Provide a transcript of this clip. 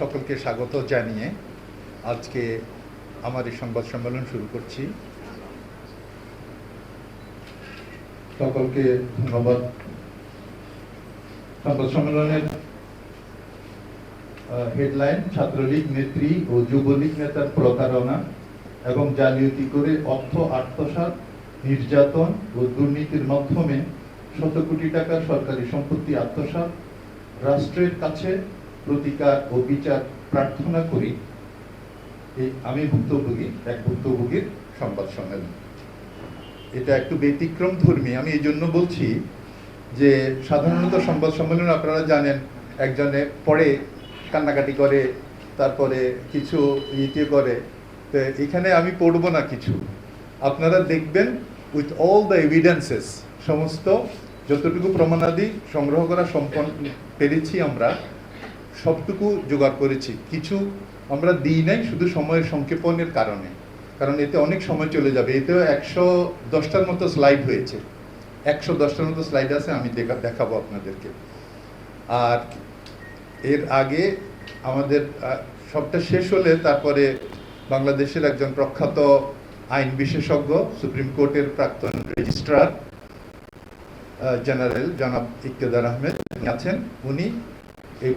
সকলকে স্বাগত জানিয়ে আজকে আমার এই সংবাদ সম্মেলন শুরু করছি। সকলকে ধন্যবাদ। সংবাদ সম্মেলনের হেডলাইন ছাত্রলীগ, নেত্রী ও যুবলীগ নেতার প্রতারণা এবং জালিয়াতি করে অর্থ আত্মসাৎ, নির্যাতন ও দুর্নীতির মাধ্যমে শত কোটি টাকার সরকারি সম্পত্তি আত্মসাৎ, রাষ্ট্রের কাছে প্রতিকার ও বিচার প্রার্থনা করি। এই আমি ভুক্তভোগী, এক ভুক্তভোগীর সংবাদ সম্মেলন। এটা একটু ব্যতিক্রম ধর্মী, আমি এই জন্য বলছি যে সাধারণত সংবাদ সম্মেলন আপনারা জানেন, একজনে পড়ে, কান্নাকাটি করে, তারপরে কিছু ইয়ে করে। তো এখানে আমি পড়ব না কিছু। আপনারা দেখবেন উইথ অল দ্য এভিডেন্সেস সমস্ত যতটুকু প্রমাণাদি সংগ্রহ করা সম্পন্ন পেরেছি আমরা সবটুকু জোগাড় করেছি। কিছু আমরা দিই নাই, শুধু সময়ের সংক্ষেপণের কারণে। কারণ এতে অনেক সময় চলে যাবে। এতেও একশো দশটার মতো স্লাইড হয়েছে। একশো দশটার মতো স্লাইড আছে, আমি দেখা দেখাবো আপনাদেরকে। আর এর আগে আমাদের সবটা শেষ হলে তারপরে বাংলাদেশের একজন প্রখ্যাত আইন বিশেষজ্ঞ, সুপ্রিম কোর্টের প্রাক্তন রেজিস্ট্রার জেনারেল জনাব ইকতেদার আহমেদ আছেন। উনি এই